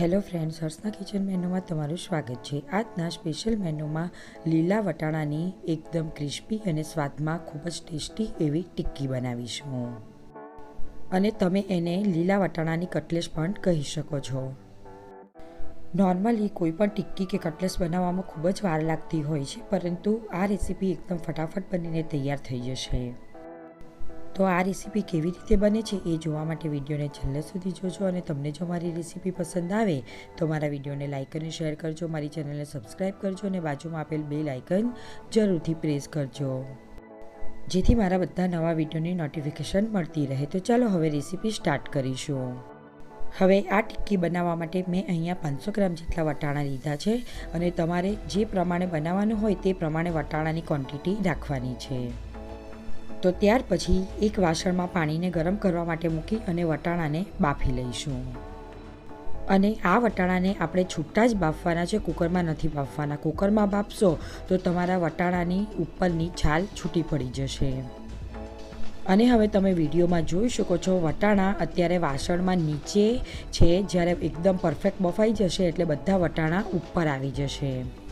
Hello friends, હર્ષના kitchen મેનુમાં તમારું સ્વાગત છે. આજના સ્પેશિયલ મેનુમાં લીલા વટાણાની એકદમ ક્રિસ્પી અને સ્વાદમાં ખૂબ જ ટેસ્ટી એવી ટિક્કી બનાવીશું. અને તમે એને લીલા વટાણાની કટલેસ પણ કહી શકો છો. નોર્મલી કોઈ પણ ટિક્કી કે કટલેસ બનાવવામાં ખૂબ જ વાર લાગતી હોય છે, પરંતુ આ રેસીપી એકદમ ફટાફટ બનીને તૈયાર થઈ જશે. તો આ રેસીપી કેવી રીતે બને છે એ જોવા માટે વિડીયોને છેલ્લે સુધી જોજો અને તમને જો મારી રેસીપી પસંદ આવે તો મારા વિડીયોને લાઇક અને શેર કરજો, મારી ચેનલને સબસ્ક્રાઈબ કરજો અને બાજુમાં આપેલ બે લાઇકન જરૂરથી પ્રેસ કરજો. જેથી મારા બધા નવા વિડીયોની નોટિફિકેશન મળતી રહે. તો ચાલો હવે રેસીપી સ્ટાર્ટ કરીશું. હવે આ ટિક્કી બનાવવા માટે મેં અહીંયા પાંચસો ગ્રામ જેટલા વટાણા લીધા છે અને તમારે જે પ્રમાણે બનાવવાનું હોય તે પ્રમાણે વટાણાની ક્વોન્ટિટી રાખવાની છે. તો ત્યાર પછી એક વાસણમાં પાણીને ગરમ કરવા માટે મૂકી અને વટાણાને બાફી લઈશું. અને આ વટાણાને આપણે છૂટા જ બાફવાના છે, કુકરમાં નથી બાફવાના. કુકરમાં બાફશો તો તમારા વટાણાની ઉપરની છાલ છૂટી પડી જશે. અને હવે તમે વિડીયોમાં જોઈ શકો છો, વટાણા અત્યારે વાસણમાં નીચે છે, જ્યારે એકદમ પરફેક્ટ બફાઈ જશે એટલે બધા વટાણા ઉપર આવી જશે.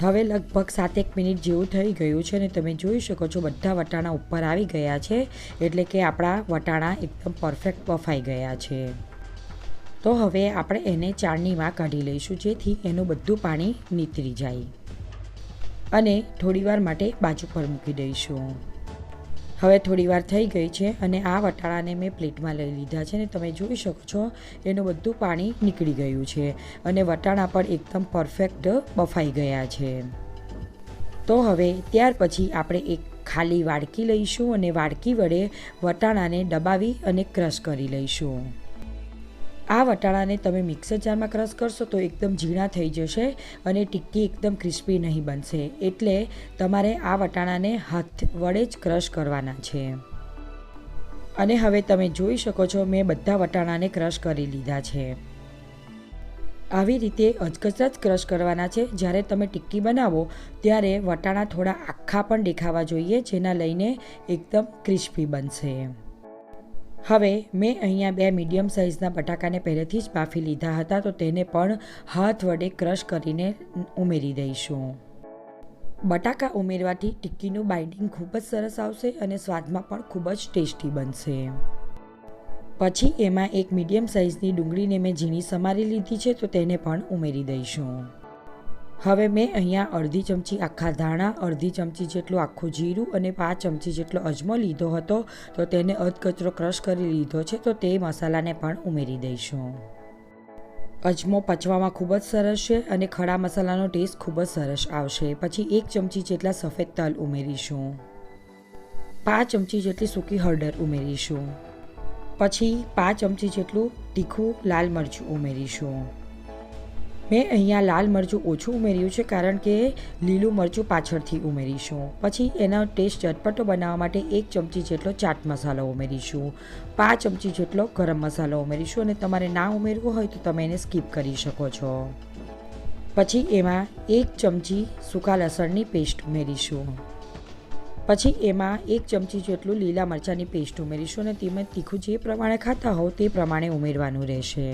હવે લગભગ સાતેક મિનિટ જેવું થઈ ગયું છે અને તમે જોઈ શકો છો બધા વટાણા ઉપર આવી ગયા છે, એટલે કે આપણા વટાણા એકદમ પરફેક્ટ બફાઈ ગયા છે. તો હવે આપણે એને ચાળણીમાં કાઢી લઈશું, જેથી એનું બધું પાણી નીતરી જાય. અને થોડીવાર માટે બાજુ પર મૂકી દઈશું. હવે થોડી વાર થઈ ગઈ છે અને આ વટાણાને મેં પ્લેટમાં લઈ લીધા છે ને તમે જોઈ શકો છો, એનું બધું પાણી નીકળી ગયું છે અને વટાણા પણ એકદમ પરફેક્ટ બફાઈ ગયા છે. તો હવે ત્યાર પછી આપણે એક ખાલી વાડકી લઈશું અને વાડકી વડે વટાણાને દબાવી અને ક્રશ કરી લઈશું. આ વટાણાને તમે મિક્સર જારમાં ક્રશ કરશો તો એકદમ ઝીણા થઈ જશે અને ટિક્કી એકદમ ક્રિસ્પી નહીં બનશે. એટલે તમારે આ વટાણાને હાથ વડે જ ક્રશ કરવાના છે. અને હવે તમે જોઈ શકો છો મેં બધા વટાણાને ક્રશ કરી લીધા છે. આવી રીતે અચકચરા જ ક્રશ કરવાના છે. જ્યારે તમે ટિક્કી બનાવો ત્યારે વટાણા થોડા આખા પણ દેખાવા જોઈએ, જેના લઈને એકદમ ક્રિસ્પી બનશે. હવે મેં અહીંયા બે મીડિયમ સાઇઝના બટાકાને પહેલેથી જ બાફી લીધા હતા, તો તેને પણ હાથ વડે ક્રશ કરીને ઉમેરી દઈશું. બટાકા ઉમેરવાથી ટિક્કીનું બાઇન્ડિંગ ખૂબ જ સરસ આવશે અને સ્વાદમાં પણ ખૂબ જ ટેસ્ટી બનશે. પછી એમાં એક મીડિયમ સાઇઝની ડુંગળીને મેં ઝીણી સમારી લીધી છે, તો તેને પણ ઉમેરી દઈશું. હવે મેં અહીંયા અડધી ચમચી આખા ધાણા, અડધી ચમચી જેટલું આખું જીરું અને પાંચ ચમચી જેટલો અજમો લીધો હતો. તો તેને અધકચરો ક્રશ કરી લીધો છે. તો તે મસાલાને પણ ઉમેરી દઈશું. અજમો પચવામાં ખૂબ જ સરસ છે અને ખડા મસાલાનો ટેસ્ટ ખૂબ જ સરસ આવશે. પછી એક ચમચી જેટલા સફેદ તલ ઉમેરીશું. પાંચ ચમચી જેટલી સૂકી હળદર ઉમેરીશું. પછી પાંચ ચમચી જેટલું તીખું લાલ મરચું ઉમેરીશું. મેં અહીંયા લાલ મરચું ઓછું ઉમેર્યું છે કારણ કે લીલું મરચું પાછળથી ઉમેરીશું. પછી એનો ટેસ્ટ ચટપટો બનાવવા માટે એક ચમચી જેટલો ચાટ મસાલો ઉમેરીશું. પાંચ ચમચી જેટલો ગરમ મસાલો ઉમેરીશું અને તમારે ના ઉમેરવો હોય તો તમે એને સ્કીપ કરી શકો છો. પછી એમાં એક ચમચી સૂકા લસણની પેસ્ટ ઉમેરીશું. પછી એમાં એક ચમચી જેટલું લીલા મરચાંની પેસ્ટ ઉમેરીશું અને તેમાં તીખું જે પ્રમાણે ખાતા હોવ તે પ્રમાણે ઉમેરવાનું રહેશે.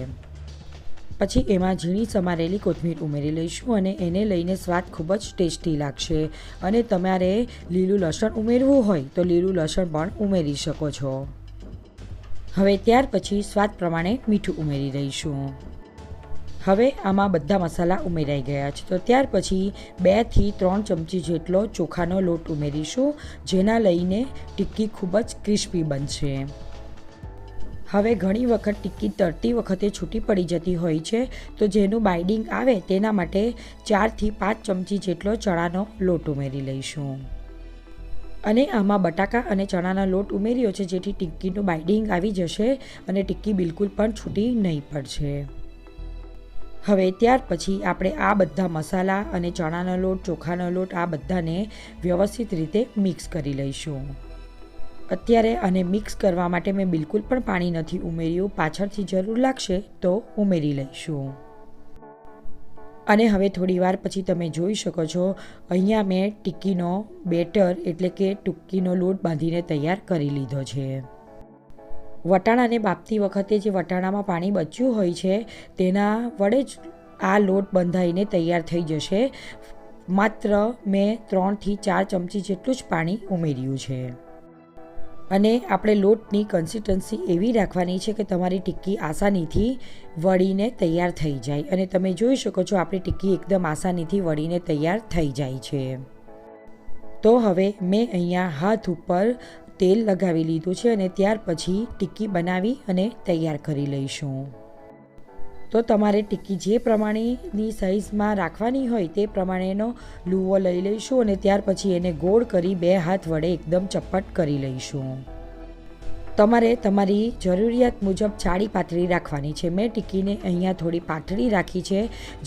પછી એમાં ઝીણી સમારેલી કોથમીર ઉમેરી લઈશું અને એને લઈને સ્વાદ ખૂબ જ ટેસ્ટી લાગશે. અને તમારે લીલું લસણ ઉમેરવું હોય તો લીલું લસણ પણ ઉમેરી શકો છો. હવે ત્યાર પછી સ્વાદ પ્રમાણે મીઠું ઉમેરી દઈશું હવે આમાં બધા મસાલા ઉમેરાઈ ગયા છે. તો ત્યાર પછી બેથી ત્રણ ચમચી જેટલો ચોખાનો લોટ ઉમેરીશું, જેના લઈને ટિક્કી ખૂબ જ ક્રિસ્પી બનશે. હવે ઘણી વખત ટિક્કી તરતી વખતે છૂટી પડી જતી હોય છે, તો જેનું બાઇડિંગ આવે તેના માટે ચારથી પાંચ ચમચી જેટલો ચણાનો લોટ ઉમેરી લઈશું. અને આમાં બટાકા અને ચણાનો લોટ ઉમેર્યો છે, જેથી ટિક્કીનું બાઇડિંગ આવી જશે અને ટિક્કી બિલકુલ પણ છૂટી નહીં પડશે. હવે ત્યાર પછી આપણે આ બધા મસાલા અને ચણાનો લોટ, ચોખાનો લોટ આ બધાને વ્યવસ્થિત રીતે મિક્સ કરી લઈશું. અત્યારે આને મિક્સ કરવા માટે મેં બિલકુલ પણ પાણી નથી ઉમેર્યું. પાછળથી જરૂર લાગશે તો ઉમેરી લઈશું. અને હવે થોડીવાર પછી તમે જોઈ શકો છો, અહીંયા મેં ટિક્કીનો બેટર એટલે કે ટુક્કીનો લોટ બાંધીને તૈયાર કરી લીધો છે. વટાણાને બાફતી વખતે જે વટાણામાં પાણી બચ્યું હોય છે, તેના વડે જ આ લોટ બંધાઈને તૈયાર થઈ જશે. માત્ર મેં ત્રણથી ચાર ચમચી જેટલું જ પાણી ઉમેર્યું છે. અને આપણે લોટની કન્સિસ્ટન્સી એવી રાખવાની છે કે તમારી ટિક્કી આસાનીથી વળીને તૈયાર થઈ જાય અને તમે જોઈ શકો છો આપણી ટિક્કી એકદમ આસાનીથી વળીને તૈયાર થઈ જાય છે. તો હવે મેં અહીંયા હાથ ઉપર તેલ લગાવી લીધું છે અને ત્યાર પછી ટિક્કી બનાવી અને તૈયાર કરી લઈશું. તો તમારે ટિક્કી જે પ્રમાણેની સાઇઝમાં રાખવાની હોય તે પ્રમાણેનો લુવો લઈ લઈશું અને ત્યાર પછી એને ગોળ કરી બે હાથ વડે એકદમ ચપટ કરી લઈશું. તમારે તમારી જરૂરિયાત મુજબ ચાળી પાતળી રાખવાની છે. મેં ટિક્કીને અહીંયા થોડી પાતળી રાખી છે,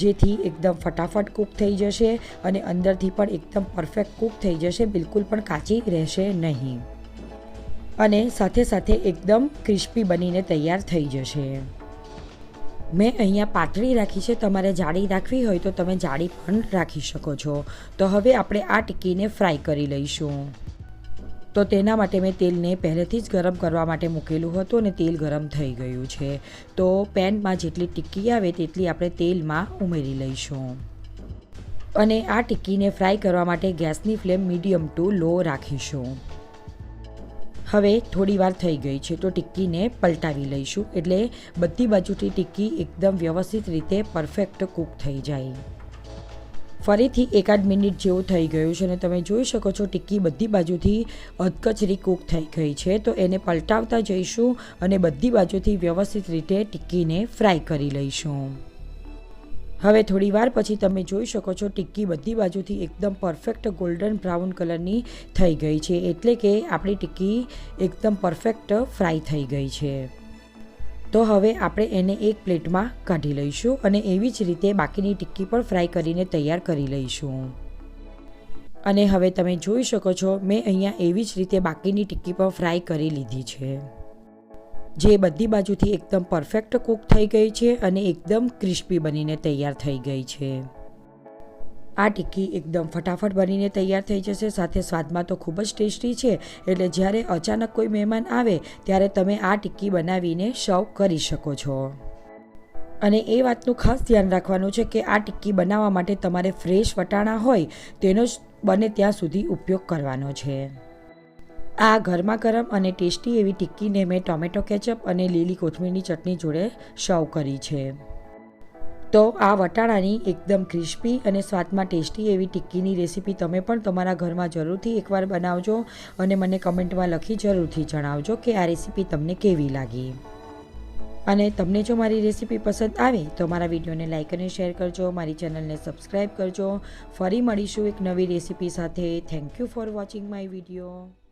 જેથી એકદમ ફટાફટ કૂક થઈ જશે અને અંદરથી પણ એકદમ પરફેક્ટ કૂક થઈ જશે, બિલકુલ પણ કાચી રહેશે નહીં. અને સાથે સાથે એકદમ ક્રિસ્પી બનીને તૈયાર થઈ જશે. મેં અહીંયા પાતળી રાખી છે, તમારે જાડી રાખવી હોય તો તમે જાડી પણ રાખી શકો છો. તો હવે આપણે આ ટિક્કીને ફ્રાય કરી લઈશું. તો તેના માટે મેં તેલને પહેલેથી જ ગરમ કરવા માટે મૂકેલું હતું અને તેલ ગરમ થઈ ગયું છે. તો પેનમાં જેટલી ટિક્કી આવે તેટલી આપણે તેલમાં ઉમેરી લઈશું. અને આ ટિક્કીને ફ્રાય કરવા માટે ગેસની ફ્લેમ મીડિયમ ટુ લો રાખીશું. હવે થોડી વાર થઈ ગઈ છે તો ટિક્કીને પલટાવી લઈશું. એટલે બધી બાજુથી ટિક્કી એકદમ વ્યવસ્થિત રીતે પરફેક્ટ કૂક થઈ જાય. ફરીથી એકાદ મિનિટ જેવું થઈ ગયું છે અને તમે જોઈ શકો છો ટિક્કી બધી બાજુથી અધકચરી કૂક થઈ ગઈ છે. તો એને પલટાવતા જઈશું અને બધી બાજુથી વ્યવસ્થિત રીતે ટિક્કીને ફ્રાય કરી લઈશું. હવે થોડી વાર પછી તમે જોઈ શકો છો ટિક્કી બધી બાજુથી એકદમ પરફેક્ટ ગોલ્ડન બ્રાઉન કલરની થઈ ગઈ છે. એટલે કે આપણી ટિક્કી એકદમ પરફેક્ટ ફ્રાય થઈ ગઈ છે. તો હવે આપણે એને એક પ્લેટમાં કાઢી લઈશું અને એવી જ રીતે બાકીની ટિક્કી પણ ફ્રાય કરીને તૈયાર કરી લઈશું. અને હવે તમે જોઈ શકો છો, મેં અહીંયા એવી જ રીતે બાકીની ટિક્કી પણ ફ્રાય કરી લીધી છે. જે બધી બાજુથી એકદમ પરફેક્ટ કૂક થઈ ગઈ છે અને એકદમ ક્રિસ્પી બનીને તૈયાર થઈ ગઈ છે. આ ટિક્કી એકદમ ફટાફટ બનીને તૈયાર થઈ જશે, સાથે સ્વાદમાં તો ખૂબ જ ટેસ્ટી છે. એટલે જ્યારે અચાનક કોઈ મહેમાન આવે, ત્યારે તમે આ ટિક્કી બનાવીને સર્વ કરી શકો છો. અને એ વાતનું ખાસ ધ્યાન રાખવાનું છે કે આ ટિક્કી બનાવવા માટે તમારે ફ્રેશ વટાણા હોય, તેનો જ બને ત્યાં સુધી ઉપયોગ કરવાનો છે. આ ગરમા ગરમ અને ટેસ્ટી એવી ટિક્કીને મેં ટોમેટો કેચઅપ અને લીલી કોથમીરની ચટણી જોડે સર્વ કરી છે. તો આ વટાણાની એકદમ ક્રિસ્પી અને સ્વાદમાં ટેસ્ટી એવી ટિક્કીની રેસીપી તમે પણ તમારા ઘરમાં જરૂરથી એકવાર બનાવજો અને મને કમેન્ટમાં લખી જરૂરથી જણાવજો કે આ રેસીપી તમને કેવી લાગી. અને તમને જો મારી રેસીપી પસંદ આવે તો મારા વિડીયોને લાઇક અને શેર કરજો, મારી ચેનલને સબસ્ક્રાઈબ કરજો. ફરી મળીશું એક નવી રેસીપી સાથે. Thank you for watching my video